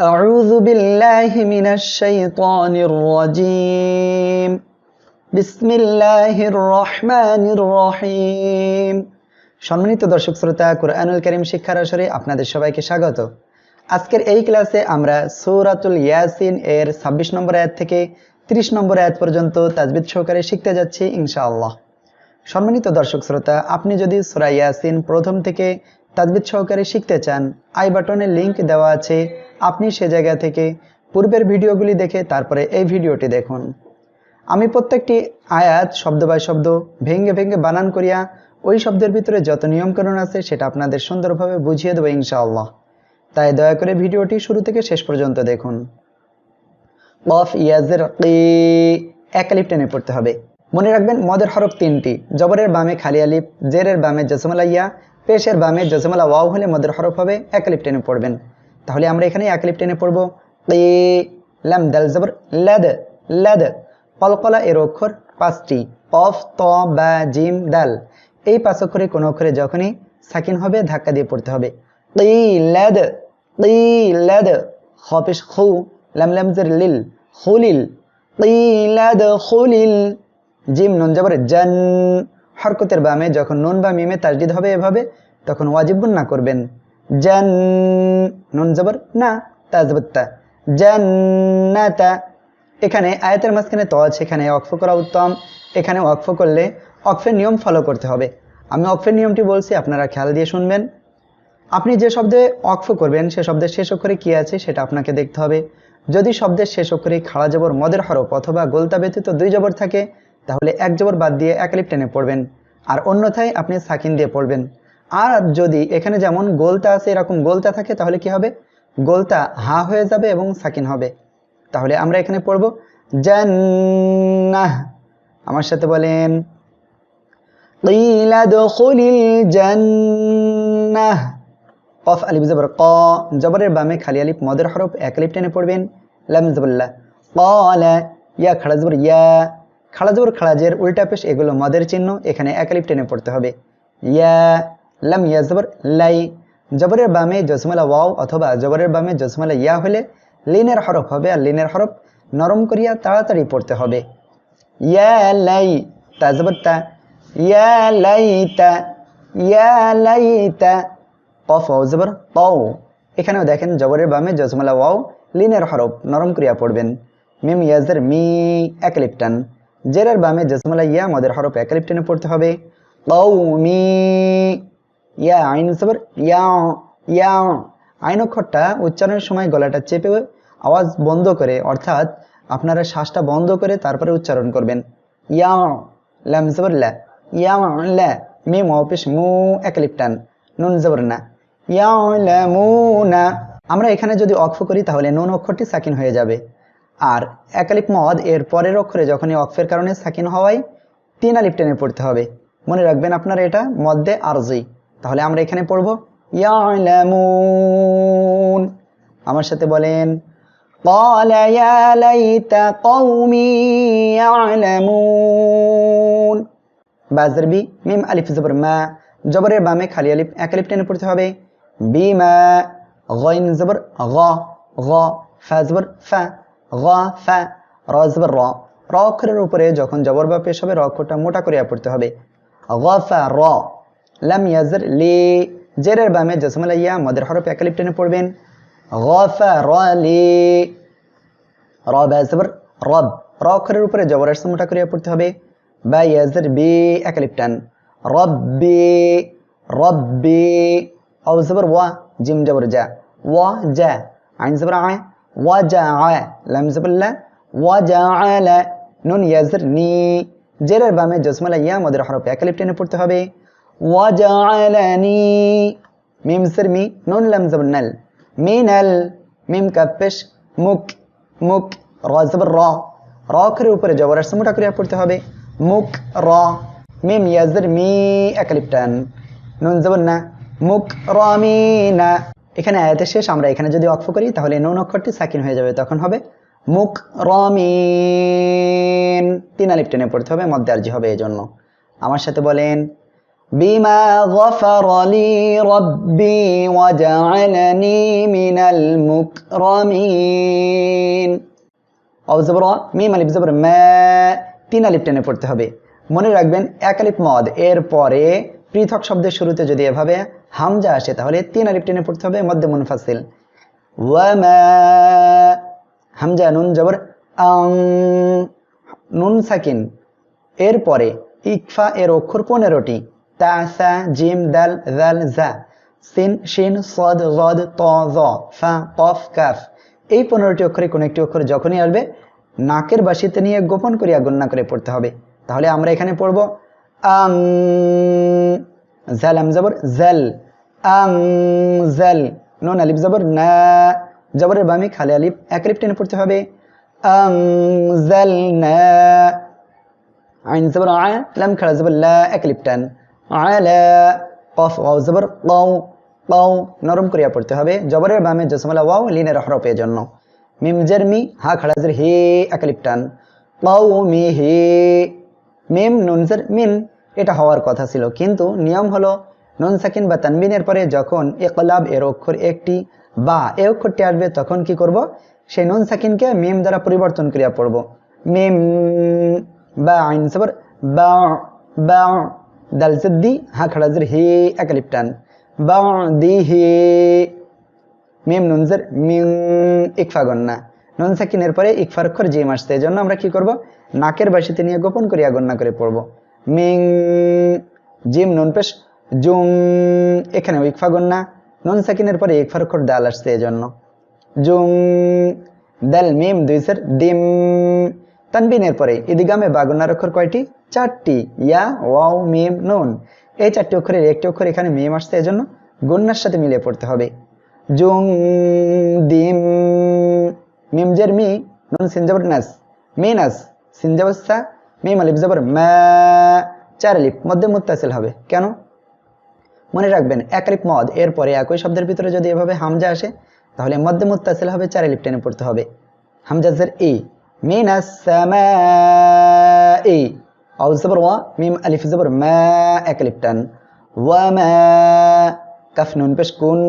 أعوذ بالله من الشيطان الرجيم بسم الله الرحمن الرحيم সম্মানিত দর্শক শ্রোতা কোরআনুল করিম শিক্ষার আসরে আপনাদের সবাইকে স্বাগত আজকের এই ক্লাসে আমরা সৌরাতুল ইয়াসিন এর ২৬ নম্বর আয়াত থেকে ৩০ নম্বর আয়াত পর্যন্ত তাজবিদ সহকারে শিখতে যাচ্ছি ইনশাআল্লাহ সম্মানিত দর্শক শ্রোতা আপনি যদি সুরা ইয়াসিন প্রথম থেকে তাজবিদ সহকারে শিখতে চান, আই বাটনে লিংক দেওয়া আছে। আপনি সে জায়গা থেকে পূর্বের ভিডিওগুলি দেখে তারপরে এই ভিডিওটি দেখুন। আমি প্রত্যেকটি আয়াত শব্দ বাই শব্দ, ভেঙ্গে ভেঙ্গে বানান করিয়া ওই শব্দের ভিতরে যত নিয়মকানুন আছে সেটা আপনাদের সুন্দরভাবে বুঝিয়ে দেবো ইনশাআল্লাহ। তাই দয়া করে ভিডিওটি শুরু থেকে শেষ পর্যন্ত দেখুন। কফ ইয়াজের কি এক আলিফ টেনে পড়তে হবে। মনে রাখবেন, মদের হরফ তিনটি। জবরের বামে খালি আলিফ, জেরের বামে জসমলা ইয়া পেশের বামে জসমলা ওয়াও হলে মদের হরফ হবে, এক আলিফ টেনে পড়বেন। তাহলে আমরা এখানে এক আলিফ টেনে পড়ব। লাম, দাল, জবর, লাদ লাদ। কলকলা এর অক্ষর পাঁচটি। কফ, ত, বা, জিম, দাল। এই পাঁচ অক্ষরে কোনো অক্ষরে যখনই সাকিন হবে, ধাক্কা দিয়ে পড়তে হবে। লাদ লাদ। হপিস খু, লাম লাম জের লিল, খুলিল। কিলাদ খুলিল। জিম, নুন, জবর, জান। হরকতের বামে যখন নুন বা মিমে তাজদিদ হবে, এভাবে তখন ওয়াজিব না করবেন। নুন জবর, না তাজবত্তা জান্নাতা এখানে আয়াতের মাঝখানে ত আছে, এখানে অক্ফ করা উত্তম। এখানে অক্ফ করলে অক্ফের নিয়ম ফলো করতে হবে। আমি অক্ফের নিয়মটি বলছি, আপনারা খেয়াল দিয়ে শুনবেন। আপনি যে শব্দে অক্ফ করবেন, সে শব্দের শেষ অক্ষরে কী আছে সেটা আপনাকে দেখতে হবে। যদি শব্দের শেষ অক্ষরে খাড়া জবর, মদের হরফ অথবা গোলতা ব্যতীত দুই জবর থাকে, তাহলে এক জবর বাদ দিয়ে এক লিপ টেনে পড়বেন। আর অন্যথায় আপনি সাকিন দিয়ে পড়বেন। আর যদি এখানে যেমন গোলতা আছে, এরকম গোলতা থাকে, তাহলে কি হবে? গোলতা হা হয়ে যাবে এবং সাকিন হবে। তাহলে আমরা এখানে পড়ব, জান্নাহ। আমার সাথে বলেন জান্নাহ। কফ, আলিফ, জবর, ক। জবরের বামে খালি আলিফ, মদের হরফ, এক আলিফ টেনে পড়বেন, লাম জবুল্লাহ কলা, ইয়া খাড়াজবর ইয়া। খাড়া জবর উল্টা পেশ, এগুলো মদের চিহ্ন, এখানে এক আলিফ টেনে পড়তে হবে। ইয়া লাম ইয়া জবর লাই জবরের বামে জসমলা ওয়াও অথবা জবরের বামে জসমলা ইয়া হলে লিনের হরফ হবে আর লিনের হরফ নরম করিয়া তাড়াতাড়ি পড়তে হবে ইয়া লাই তা জবর তা ইয়া লাইতা ইয়া লাইতা কফ ওয়াও জবর পাও এখানেও দেখেন জবরের বামে জজমালা ওয়াও লিনের হরফ নরম করিয়া পড়বেন মিম ইয়াজের মি একলিপটান জেরের বামে জজমালা ইয়া মদের হরফ একলিপটানে পড়তে হবে কৌ মি ইয়া আইন জবর ইয়া ইয়া। আইন অক্ষরটা উচ্চারণের সময় গলাটা চেপে আওয়াজ বন্ধ করে, অর্থাৎ আপনারা শ্বাসটা বন্ধ করে তারপরে উচ্চারণ করবেন। ইয়া, লাম জবর লা। ইয়া, লা। মিম অফিস মু একলিপটান নুন জবর না। ইয়ালামুনা আমরা এখানে যদি অক্ফ করি, তাহলে নুন অক্ষরটি সাকিন হয়ে যাবে। আর একালিপ মদ এর পরের অক্ষরে যখনই অক্ফের কারণে সাকিন হওয়ায়, তিন আলিপ টেনে পড়তে হবে। মনে রাখবেন আপনারা এটা মদ্দে আরজি। তাহলে আমরা এখানে পড়ব ইয়ালামুন আমার সাথে বলেন قال يا ليت قومي يعلمون বাজার বি মিম আলিফ জবর মা জবরের বামে খালি আলিফ এক আলিফ টেনে পড়তে হবে বিমা গইন জবর গ গ ফা জবর ফা গ ফা র জবর র র অক্ষরের উপরে যখন জবর বা পেশ হবে র অক্ষরটা মোটা করিয়া পড়তে হবে গ ফা র লাম ইয়াজর লে জেরের বামে জসমাল আইয়া মদের হরফ একালিপ টেনে পড়বেন লি র লে রব রব র অক্ষরের উপরে জবর আসছে মোটা করিয়া পড়তে হবে বা ইয়াজর বি একালিপ টান রব্বি বে জবর ওয়া জিম জবর যা ওয়া যা আইন জবর আয় ওয়া যা আয় লাম জবর লা ওয়া যা আয় নুন ইয়াজর নি জেরের বামে জসমাল আইয়া মদের হরফ একালিপ টেনে পড়তে হবে ওয়াজালানি মিম সর মি নুন লাম জবর নাল মিনাল মিম কা পেশ মুক মুক র জবর র র অক্ষরের উপরে জবর আসছে মোটা করে পড়তে হবে. মুক র মিম ইয়াজর মি এক লিপ নুন জবর না মুক রমিনা এখানে আয়াতের শেষ, আমরা এখানে যদি অক্ষ করি, তাহলে নুন অক্ষরটি সাকিন হয়ে যাবে, তখন হবে মুক রমিন তিন আলিপটেনে পড়তে হবে মধ্যে আরজি হবে এই জন্য আমার সাথে বলেন বিমা গফারলি রব্বি ওয়াজআলানি মিনাল মুকরামিন। অবজবর মিম আলিফ জবর মা, তিন আলিফ টেনে পড়তে হবে। মনে রাখবেন, এক আলিফ মদ। এর পরে পৃথক শব্দের শুরুতে যদি এভাবে হামজা আসে, তাহলে তিন আলিফ টেনে পড়তে হবে মধ্যে মুনফাসিল। ওয়ামা হামজা নুন জবর আং, নুন সাকিন। এরপরে ইকফা এর অক্ষর পনেরোটি। তা সা জিম দাল দাল জা সিন শিন সদ গদ ত জ ফা কফ এই পনেরোটি অক্ষরে কোনো একটি অক্ষর যখনই আসবে, নাকের বাসিতে নিয়ে গোপন করিয়া গণ্যা করে পড়তে হবে। তাহলে আমরা এখানে পড়ব, আং জাল আম, জবর জাল আং জাল নুন, আলিফ, জবর, না। জবরের বামে খালি আলিফ, এক আলিফ টেনে পড়তে হবে। আং জাল না। আইন, জবর, আ। লাম খাড়া জবর, লা, এক আলিফ টান। আলা, কফ, ওয়াও, জবর কাউ কাউ নরম করিয়া পড়তে হবে। জবরের বামে জসমলা ওয়াও, লিনের হরফের জন্য। মিম জের মি, হা খাড়া জের হে এক আলিফ টান। কাউ মি, হে। মিম, নুন জের মিন, এটা হওয়ার কথা ছিল। কিন্তু নিয়ম হলো, নুন সাকিন বা তানবিনের পরে যখন একলাব এর অক্ষর একটি বা এ অক্ষরটি আসবে, তখন কি করব? সেই নুন সাকিনকে মিম দ্বারা পরিবর্তন করিয়া পড়ব। মিম, বা, আইন সবর, বা বা দাল দি হা খাড়া জের হে একালিপ টান। বা দি হে। মিম নুনজের মিম ইকফা গন্না। নুন সাকিনের পরে ইকফার অক্ষর জিম আসছে। এই জন্য আমরা কি করব? নাকের বাসিতে নিয়ে গোপন করিয়া গণ্যা করে পড়ব। মিং জিম নুন পেশ, জুম এখানে ইকফা গন্না। নুন সাকিনের পরে ইকফার অক্ষর দাল আসছে এই জন্য জুম, দাল মিম দুইসের ডিম তানবিনের পরে ইদিগামে বাগনার অক্ষর কয়টি? চারটি। ইয়া, ওয়াও, মিম, নুন। এই চারটি অক্ষরের একটি অক্ষর এখানে মিম আসছে, এজন্য গুন্নার সাথে মিলিয়ে পড়তে হবে। জুং, দিম, মিম জের মি, নুন সিনজাবর নাস মিনাস সিনজাবর সা, মিম আলিফ জবর মা। চার আলিফ, মধ্যে মুত্তাসিল হবে। কেন? মনে রাখবেন, এক আলিফ মদ, এরপরে একই শব্দের ভিতরে যদি এভাবে হামজা আসে, তাহলে মধ্যে মুত্তাসিল হবে, চার আলিফ টেনে পড়তে হবে। হামজাজের ই। মিনাস সামাই أو زبر و ميم ألف زبر ما أكلف টান وما কাফ নুন পেশ কুন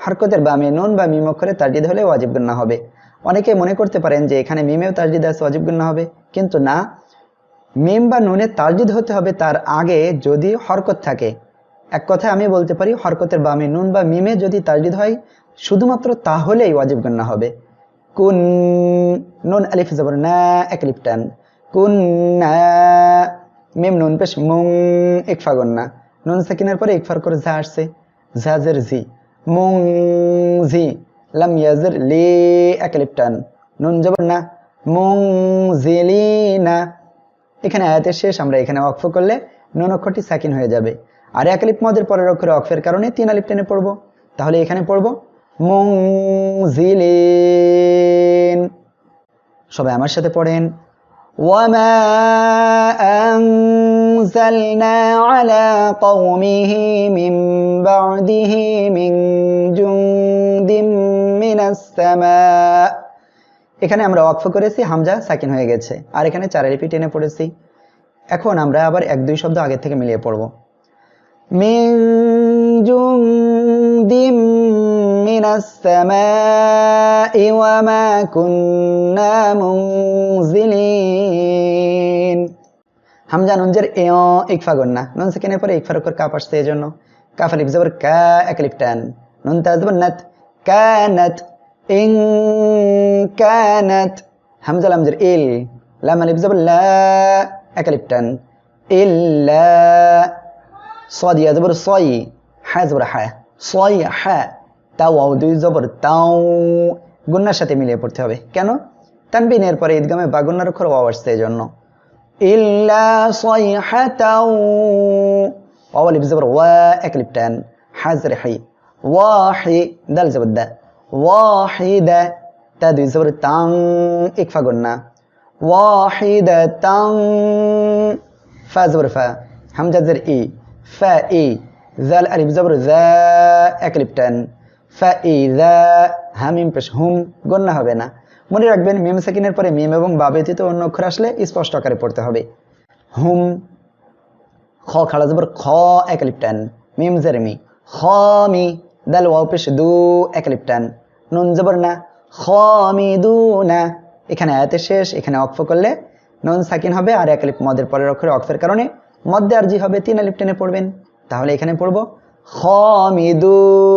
হরকতের বামে নুন বা মিম অক্ষরে তাজদিদ হলে ওয়াজিব গুন্না হবে অনেকে মনে করতে পারেন যে এখানে মিমেও তাজদিদ আছে ওয়াজিব গুন্না হবে কিন্তু না মিম বা নুনে তাজদিদ হতে হবে তার আগে যদি হরকত থাকে এক কথায় আমি বলতে পারি হরকতের বামে নুন বা মিমে যদি তাজদিদ হয় শুধুমাত্র তাহলেই ওয়াজিব গুন্না হবে কুন, নুন, আলিফ, জবর, না, একলিফ, টান। কুন্না মেম, নুন, পেশ, মুং ইকফা না নুন সাকিনের পরে ইকফার করে যা আসছে। জাজের জি মুং জি লাম ইয়াজের লি একলিপ টান। নুন, জবর, না। মুং জিলি না। এখানে আয়াতের শেষ, আমরা এখানে অক্ফ করলে নুন অক্ষরটি সাকিন হয়ে যাবে। আর এক আলিপ মদের পরের অক্ষরে অক্ষের কারণে তিন আলিপ টেনে পড়ব। তাহলে এখানে পড়ব মুং জিলিন সবাই আমার সাথে পড়েন وما أنزلنا على قومه من بعده من جند من السماء এখানে আমরা ওয়াকফ করেছি হামজা সাকিন হয়ে গেছে আর এখানে চার লিপি টেনে পড়েছি এখন আমরা আবার এক দুই শব্দ আগে থেকে মিলিয়ে পড়ব মিন জুন্দিম মিনাস সামাই ওয়া মা কুন্না মুনজিলিন হামজা নুনজের এ ইকফা গন্না নুন সেকেন্ডের পরে ইকফার উপর কাপ আসছে এই জন্য কাফ আলিফ জবর কা এক আলিফ টান নুন তাজ জবর নাত কানাত ইন কানাত হামজা লামজের ইল লাম আলিফ জবর লা এক আলিফ টান ইল্লা صاد يا زبر صي হা জবর হা صي হা তাও ওয়াও দুই জবর তাও গুন্নার সাথে মিলিয়ে পড়তে হবে। কেন? তানবিনের পরে ঈদগামে বা গুন্নার অক্ষর ওয়াও আসছে এই জন্য ইল্লা সাইহাতাও, ওয়াও আলিফ জবর, ওয়া এক লিপ টান, হাজর হাই ওয়াহি দাল জবর দা, ওয়াহিদা তা দুই জবর তাং, ইকফা গুন্না, ওয়াহিদা তাং, ফা জবর ফা, হামজা জের ই, ফা ই, জাল আলিফ জবর জা, এক লিপ টান হামিম পেশ হুম গন্না হবে না। মনে রাখবেন, মিম সাকিনের পরে মিম এবং বা অন্য অক্ষর আসলে স্পষ্ট আকারে পড়তে হবে। হুম, খ খাড়া জবর খ এক আলিফ টান মিম জের মি খ মি, দাল ওয়াও পেশ দু এক আলিফ নুন জবর না, খ মি দু না। এখানে আয়াতের শেষ, এখানে অক্ফ করলে নুন সাকিন হবে আর এক আলিফ মদের পরের অক্ষরে অক্ফের কারণে মধ্যে আর জি হবে তিন আলিফ টেনে পড়বেন। তাহলে এখানে পড়ব খামিদুন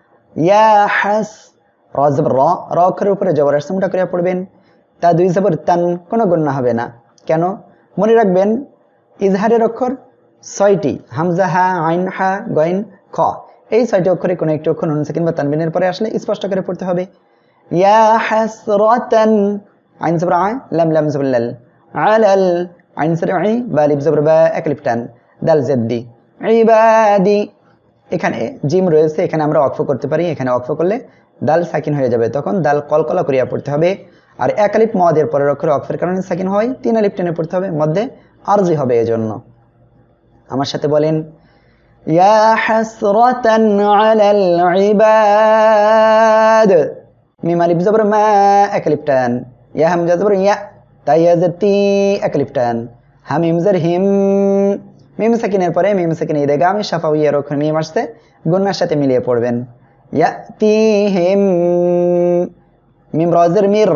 ইয়া হাস, র র র অক্ষরের উপরে পড়বেন। তা দুই জবর তান, কোনো হবে না। কেন? মনে রাখবেন, ইজহারের অক্ষর ছয়টি, হামজা আইন খ। এই ছয়টি অক্ষরে কোনো একটি অক্ষর নুন, সেকেন্ড বা তানবিনের পরে আসলে স্পষ্ট করে পড়তে হবে। ইয়া আইন জবর লাম লাম জবর লাল। আইন জবর বা এখানে জিম রয়েছে, এখানে আমরা অক্ফ করতে পারি, এখানে অক্ফ করলে দাল সাকিন হয়ে যাবে। তখন দাল কলকলা করিয়া পড়তে হবে। আর এক আলিফ মদের পরের অক্ষরে অক্ফের কারণে সাকিন হয়, তিন আলিফ টেনে পড়তে হবে মধ্যে আরজি হবে এজন্য। আমার সাথে বলেন, ইয়া মা, এক ইয়া হামিম হিম। মিম সাকিনের পরে মিম সাকিন ঈদে গামে সাফা ইয়ের অক্ষর মিম আসছে গুন্নার সাথে মিলিয়ে পড়বেন। ইয়া তি হিম মিম রজের মির।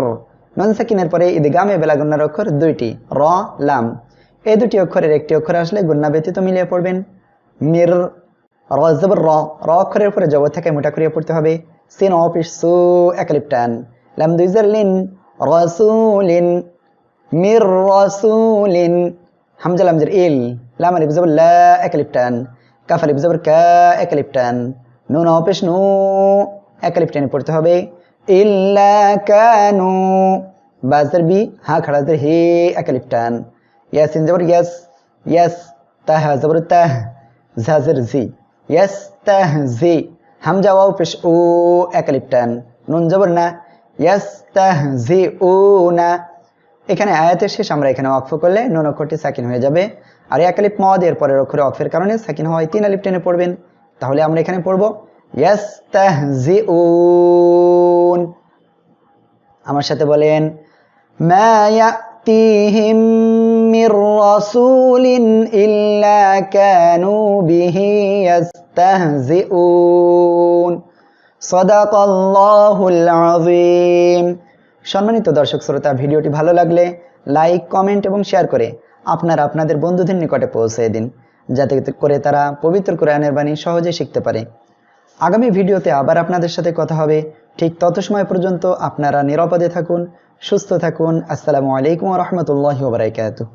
নন সাকিনের পরে ঈদে গামে বেলা গুন্নার অক্ষর দুইটি, র, লাম। এই দুটি অক্ষরের একটি অক্ষর আসলে গুন্না ব্যতীত মিলিয়ে পড়বেন। মির রজবর র। র অক্ষরের উপরে জগৎ থেকে মোটা করিয়ে পড়তে হবে। সিন অফিস সু একলিপটান। লাম দুইজার লিন রসুলিন। মির, রসুলিন। হামজা ইল। লাম আলিফ জবর লা এক লিপটান কাফ আলিফ জবর কা এক লিপটান নুন অপেশ নু এক লিপটানে পড়তে হবে। ইল্লা কানু বাজের বি, হা খাড়াজের হে এক লিপটান ইয়াসিন জবর ইয়াস ইয়াস, তাহ জবর তাহ ঝাজের জি ইয়াস, তাহ জি হামজা ওয়াও পেশ ও এক লিপটান নুন জবর না, ইয়াস, তাহ জি ও না। এখানে আয়াতের শেষ আমরা এখানে অক্ফ করলে নুন অক্ষরটি সাকিন হয়ে যাবে। আর এক আলিফ মদ এর পরের অক্ষরে অক্ষের কারণে সাকিন হয় তিন আলিফ টেনে পড়বেন। তাহলে আমরা এখানে পড়ব আমার সাথে বলেন মির সম্মানিত দর্শক, শ্রোতা, ভিডিওটি ভালো লাগলে লাইক, কমেন্ট এবং শেয়ার করে আপনারা আপনাদের বন্ধুদের নিকটে পৌঁছে দিন, যাতে করে তারা পবিত্র কোরআনের বাণী সহজে শিখতে পারে। আগামী ভিডিওতে আবার আপনাদের সাথে কথা হবে। ঠিক তত সময় পর্যন্ত আপনারা নিরাপদে থাকুন, সুস্থ থাকুন। আসসালামু আলাইকুম রহমতুল্লাহ বারাকাতুহ।